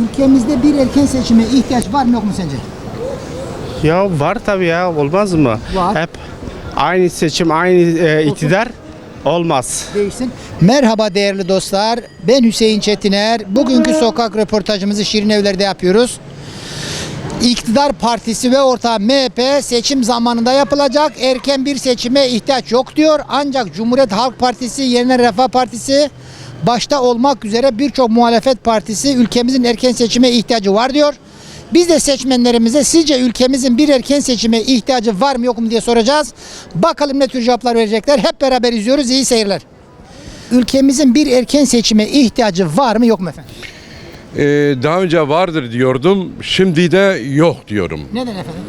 Ülkemizde bir erken seçime ihtiyaç var mı yok mu sence? Ya var tabii ya olmaz mı? Var. Hep aynı seçim aynı e, iktidar olmaz. Değişsin. Merhaba değerli dostlar. Ben Hüseyin Çetiner. Bugünkü sokak röportajımızı Şirin Evler'de yapıyoruz. İktidar Partisi ve ortağı MHP seçim zamanında yapılacak erken bir seçime ihtiyaç yok diyor. Ancak Cumhuriyet Halk Partisi, Yeniden Refah Partisi başta olmak üzere birçok muhalefet partisi ülkemizin erken seçime ihtiyacı var diyor. Biz de seçmenlerimize sizce ülkemizin bir erken seçime ihtiyacı var mı yok mu diye soracağız. Bakalım ne tür cevaplar verecekler. Hep beraber izliyoruz. İyi seyirler. Ülkemizin bir erken seçime ihtiyacı var mı yok mu efendim? Ee, daha önce vardır diyordum, şimdi de yok diyorum. Neden efendim?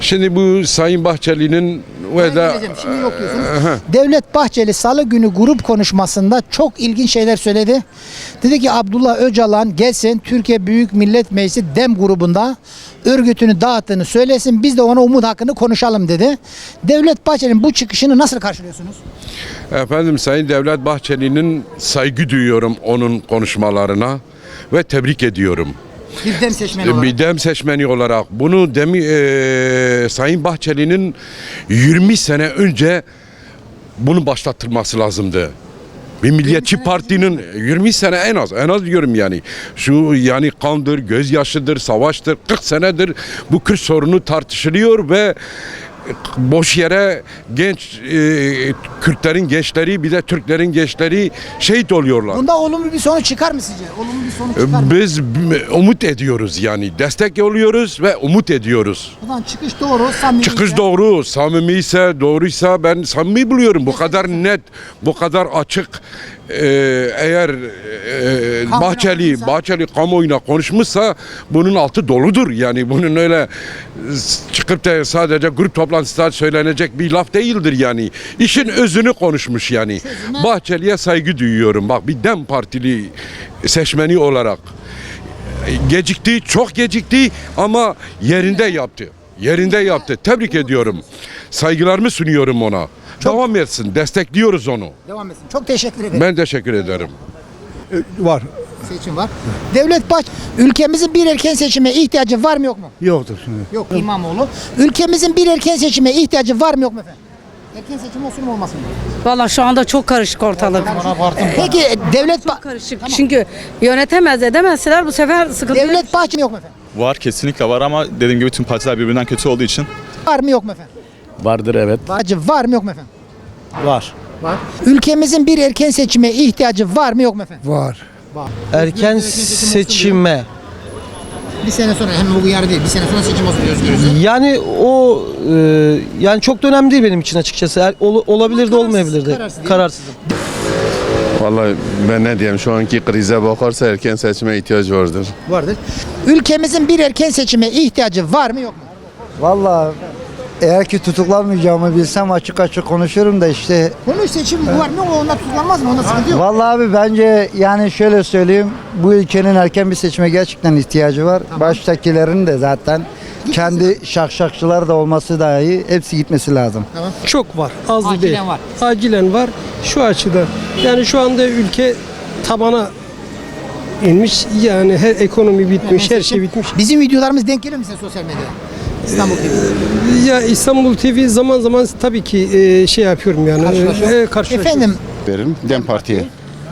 Şimdi bu Sayın Bahçeli'nin ve de geleceğim, Şimdi yok diyorsunuz. Devlet Bahçeli Salı günü grup konuşmasında çok ilginç şeyler söyledi. Dedi ki Abdullah Öcalan gelsin Türkiye Büyük Millet Meclisi DEM grubunda örgütünü dağıttığını söylesin. Biz de ona umut hakkını konuşalım dedi. Devlet Bahçeli'nin bu çıkışını nasıl karşılıyorsunuz? efendim Sayın Devlet Bahçeli'nin saygı duyuyorum onun konuşmalarına ve tebrik ediyorum. Bir DEM seçmeni Bir dem seçmeni olarak bunu demi e, Sayın Bahçeli'nin 20 sene önce bunu başlattırması lazımdı. Bir milliyetçi partinin 20 sene en az en az diyorum yani. Şu yani kandır, gözyaşıdır, savaştır. 40 senedir bu Kürt sorunu tartışılıyor ve boş yere genç e, Kürtlerin gençleri bir de Türklerin gençleri şehit oluyorlar. Bunda olumlu bir sonuç çıkar mı sizce? Olumlu bir sonuç çıkar mı? Biz umut ediyoruz yani destek oluyoruz ve umut ediyoruz. Buradan çıkış doğru, samimi. Çıkış doğru, samimi ise doğruysa ben samimi buluyorum. Bu kadar net, bu kadar açık. Ee, eğer e, Kamuoyuna Bahçeli, Bahçeli kamuoyuna konuşmuşsa bunun altı doludur. Yani bunun öyle çıkıp da sadece grup toplantısında söylenecek bir laf değildir yani. İşin özünü konuşmuş yani. Bahçeli'ye saygı duyuyorum. Bak bir DEM Partili seçmeni olarak gecikti, çok gecikti ama yerinde yaptı. Yerinde yaptı. Tebrik ediyorum. Saygılarımı sunuyorum ona. Devam etsin. Destekliyoruz onu. Devam etsin. Çok teşekkür ederim. Ben teşekkür ederim. Var. Seçim var. Devlet Baş ülkemizin bir erken seçime ihtiyacı var mı yok mu? Yoktur şimdi. Yok İmamoğlu. Ülkemizin bir erken seçime ihtiyacı var mı yok mu efendim? Erken seçim olsun mu olmasın mı? Valla şu anda çok karışık ortalık. Peki devlet ba- Karışık. Çünkü yönetemez edemezseler bu sefer sıkıntı. devlet Bahçeli yok mu efendim? Var kesinlikle var ama dediğim gibi tüm partiler birbirinden kötü olduğu için Var mı yok mu efendim? Vardır evet. Bahçeli var mı yok mu efendim? Var. Var. Ülkemizin bir erken seçime ihtiyacı var mı yok mu efendim? Var. Var. Erken seçime Bir sene sonra hem bugün yarın değil bir sene sonra seçim olsun diyoruz görüyoruz. yani o e, yani çok da önemli değil benim için açıkçası. Er- ol- olabilir de Kararsız, olmayabilir de. kararsız? Kararsızım. Vallahi ben ne diyeyim şu anki krize bakarsa erken seçime ihtiyaç vardır. Vardır. Ülkemizin bir erken seçime ihtiyacı var mı yok mu? Vallahi eğer ki tutuklanmayacağımı bilsem açık açık konuşurum da işte Konuş seçim var mı? O onda tutuklanmaz mı? Onda sıkıntı yok. Vallahi abi bence yani şöyle söyleyeyim bu ülkenin erken bir seçime gerçekten ihtiyacı var. Baştakilerin de zaten kendi şakşakçılar da olması dahi hepsi gitmesi lazım. Çok var. Az Acilen değil. var. Acilen var. Şu açıdan. Yani şu anda ülke tabana inmiş. Yani her ekonomi bitmiş, her şey bitmiş. Bizim videolarımız denk gelir mi size sosyal medyada? İstanbul TV. Ya İstanbul TV zaman zaman tabii ki e, şey yapıyorum yani. Karşılaşıyor. E. Efendim Verim Dem Parti'ye.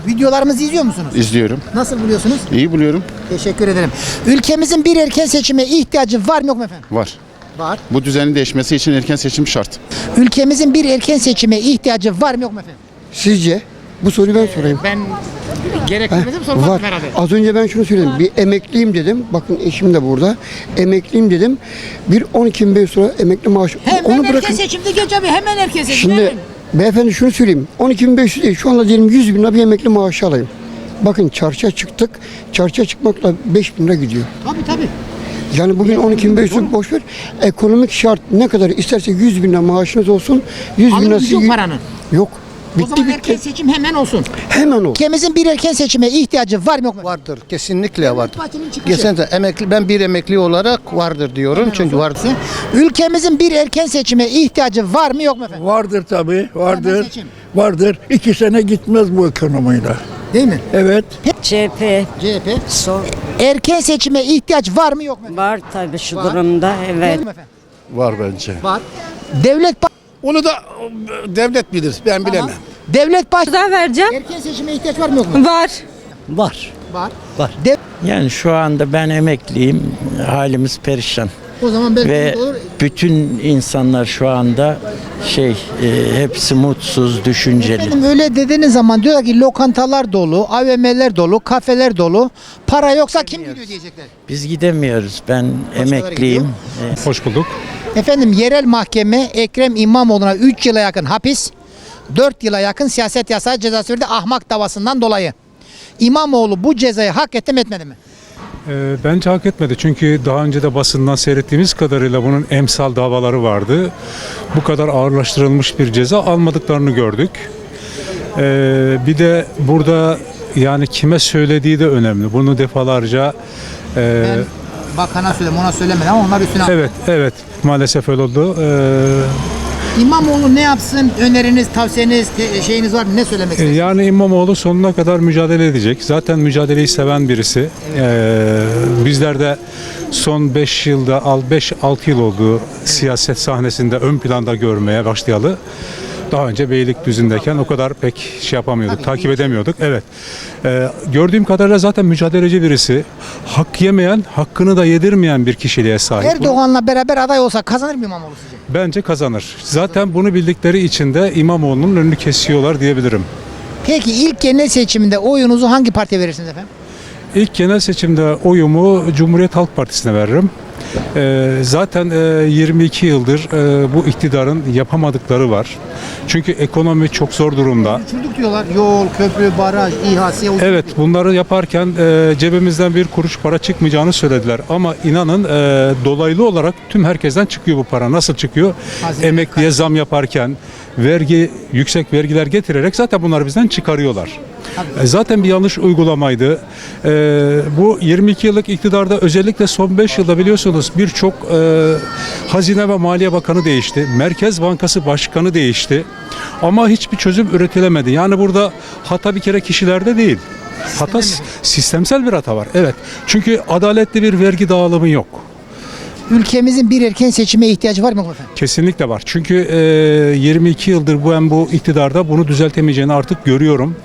videolarımızı izliyor musunuz? İzliyorum. Nasıl buluyorsunuz? İyi buluyorum. Teşekkür ederim. Ülkemizin bir erken seçime ihtiyacı var mı yok mu efendim? Var. Var. Bu düzenin değişmesi için erken seçim şart. Ülkemizin bir erken seçime ihtiyacı var mı yok mu efendim? Sizce? Bu soruyu ben sorayım. Ben gerektirmedim Var. Az önce ben şunu söyledim. Bir emekliyim dedim. Bakın eşim de burada. Emekliyim dedim. Bir 12 bin sonra emekli maaşı. Hemen Onu bırakın. seçimde geç abi hemen seçim. Şimdi hemen. beyefendi şunu söyleyeyim. 12.500 değil. Şu anda diyelim 100 bin lira bir emekli maaşı alayım. Bakın çarşıya çıktık. Çarşıya çıkmakla 5 bin lira gidiyor. Tabii tabii. Yani bugün 12.500 boş ver. Ekonomik şart ne kadar isterse 100 bin lira maaşınız olsun. 100 bin Alım lirası gücü yok paranın. Yok. O Bitti zaman erken seçim hemen olsun. Hemen o. Ülkemizin bir erken seçime ihtiyacı var mı yok mu? Vardır. Kesinlikle vardır. Kesinlikle emekli ben bir emekli olarak vardır diyorum. Çünkü var. Ülkemizin bir erken seçime ihtiyacı var mı yok mu efendim? Vardır tabii, vardır. Vardır. İki sene gitmez bu ekonomiyle. Değil mi? Evet. CHP CHP. sor. Erken seçime ihtiyaç var mı yok mu? efendim? Var tabii şu Var. durumda evet. Var bence. Var. Devlet Onu da devlet bilir. Ben bilemem. Devlet baş Daha vereceğim. erken seçime ihtiyaç var mı yok mu? Var. Var. Var. Var. Dev- Yani şu anda ben emekliyim. Halimiz perişan. o zaman belki Ve olur. bütün insanlar şu anda şey e, hepsi mutsuz, düşünceli. Efendim öyle dediğiniz zaman diyorlar ki lokantalar dolu, AVM'ler dolu, kafeler dolu. Para yoksa kim gidiyor diyecekler. Biz gidemiyoruz. Ben emekliyim. E, Hoş bulduk. Efendim yerel mahkeme Ekrem İmamoğlu'na 3 yıla yakın hapis, 4 yıla yakın siyaset yasağı cezası verdi ahmak davasından dolayı. İmamoğlu bu cezayı hak etti mi etmedi mi? Ee, bence hak etmedi. Çünkü daha önce de basından seyrettiğimiz kadarıyla bunun emsal davaları vardı. Bu kadar ağırlaştırılmış bir ceza almadıklarını gördük. Ee, bir de burada yani kime söylediği de önemli. Bunu defalarca e, Ben bakana söyledim ona söylemedim ama onlar üstüne evet evet maalesef öyle oldu. Ee, İmamoğlu ne yapsın? Öneriniz, tavsiyeniz, te- şeyiniz var mı? Ne söylemek E, istersiniz? Yani İmamoğlu sonuna kadar mücadele edecek. Zaten mücadeleyi seven birisi. Ee, bizler de son 5 yılda, 5-6 yıl oldu siyaset sahnesinde ön planda görmeye başlayalı. Daha önce Beylikdüzü'ndeyken o kadar pek şey yapamıyorduk, takip edemiyorduk. Evet. Ee, gördüğüm kadarıyla zaten mücadeleci birisi. Hak yemeyen, hakkını da yedirmeyen bir kişiliğe sahip. Erdoğan'la beraber aday olsa kazanır mı İmamoğlu sizce? Bence kazanır. Zaten bunu bildikleri için de İmamoğlu'nun önünü kesiyorlar diyebilirim. Peki ilk genel seçimde oyunuzu hangi partiye verirsiniz efendim? İlk genel seçimde oyumu Cumhuriyet Halk Partisi'ne veririm. Ee, zaten e, 22 yıldır e, bu iktidarın yapamadıkları var. Çünkü ekonomi çok zor durumda. Uçurduk diyorlar. Yol, köprü, baraj, İHA, uçurduk Evet bunları yaparken e, cebimizden bir kuruş para çıkmayacağını söylediler. Ama inanın e, dolaylı olarak tüm herkesten çıkıyor bu para. Nasıl çıkıyor? Hazine- Emekliye zam yaparken vergi yüksek vergiler getirerek zaten bunları bizden çıkarıyorlar. E, Zaten bir yanlış uygulamaydı. E, bu 22 yıllık iktidarda özellikle son 5 yılda biliyorsunuz birçok e, Hazine ve Maliye Bakanı değişti. Merkez Bankası Başkanı değişti. Ama hiçbir çözüm üretilemedi. Yani burada hata bir kere kişilerde değil. Hata sistemsel bir hata var. Evet. Çünkü adaletli bir vergi dağılımı yok. Ülkemizin bir erken seçime ihtiyacı var mı efendim? Kesinlikle var. Çünkü e, 22 yıldır bu hem bu iktidarda bunu düzeltemeyeceğini artık görüyorum.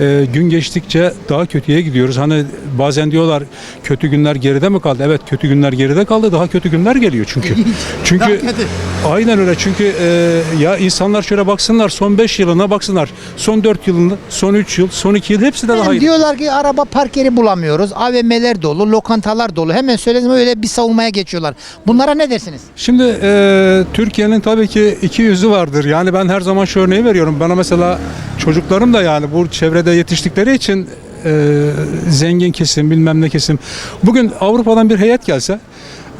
E, gün geçtikçe daha kötüye gidiyoruz. Hani bazen diyorlar kötü günler geride mi kaldı? Evet kötü günler geride kaldı. Daha kötü günler geliyor çünkü. Çünkü aynen öyle. Çünkü e, ya insanlar şöyle baksınlar son 5 yılına baksınlar. Son 4 yılında, son 3 yıl, son 2 yıl hepsi de daha iyi. diyorlar ki araba park yeri bulamıyoruz. AVM'ler dolu, lokantalar dolu. Hemen söyledim öyle bir savunmaya geçiyorlar. Bunlara ne dersiniz? Şimdi e, Türkiye'nin tabii ki iki yüzü vardır. Yani ben her zaman şu örneği veriyorum. Bana mesela çocuklarım da yani bu çevrede yetiştikleri için e, zengin kesim bilmem ne kesim. Bugün Avrupa'dan bir heyet gelse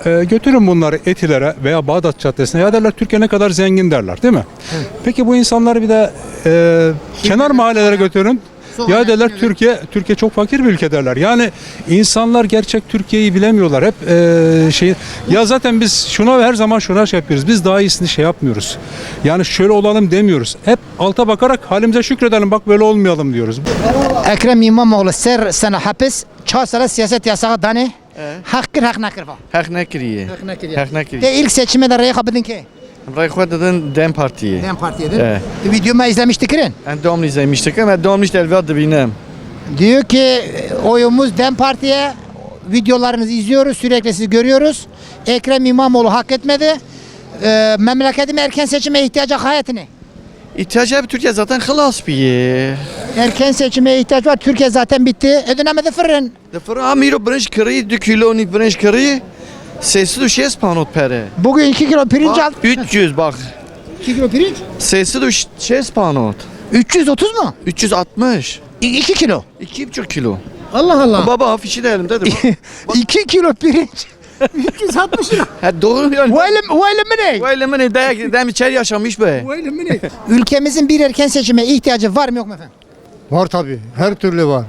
e, götürün bunları Etiler'e veya Bağdat Caddesi'ne ya derler Türkiye ne kadar zengin derler değil mi? Peki bu insanları bir de e, kenar mahallelere götürün. Ya derler. Türkiye Türkiye çok fakir bir ülke derler. Yani insanlar gerçek Türkiye'yi bilemiyorlar. Hep e, şey ya zaten biz şuna her zaman şuna şey yapıyoruz. Biz daha iyisini şey yapmıyoruz. Yani şöyle olalım demiyoruz. Hep alta bakarak halimize şükredelim. Bak böyle olmayalım diyoruz. Ekrem İmamoğlu ser sene hapis, çağ sene siyaset yasağı dane. Hakkır hak nakır. Hak nekiriye. Hak nakır Hak nekiriye. De ilk seçime de rey kabedin ki. Rayxwa dedin Dem Partiye. Dem partiyedir. Evet. Videomu izlemiştik kirin. En devamlı izlemiştik ama devamlı işte elbette dibinem. Diyor ki e, oyumuz Dem Parti'ye. Videolarınızı izliyoruz, sürekli sizi görüyoruz. Ekrem İmamoğlu hak etmedi. Ee, memleketim erken seçime ihtiyacı hayatını. İhtiyacı bir Türkiye zaten hılas bir. Erken seçime ihtiyaç var. Türkiye zaten bitti. Ödünemedi fırın. Defır amiro branş kırıyı, dü kiloni branş kırıyı. Sesi şes panot pere. Bugün 2 kilo pirinç aldı. 300 bak. 2 kilo pirinç. Sesi şes panot. 330 mu? 360. 2 kilo. 2,5 kilo. Allah Allah. Baba afişi de elimdedir. bak. 2 kilo pirinç. 360 lira. ha doğru yani. Vay elim, vay elim mi ne? Vay lemini dayak dem içeri yaşamış be. Vay elim mi ne? Ülkemizin bir erken seçime ihtiyacı var mı yok mu efendim? Var tabii. Her türlü var.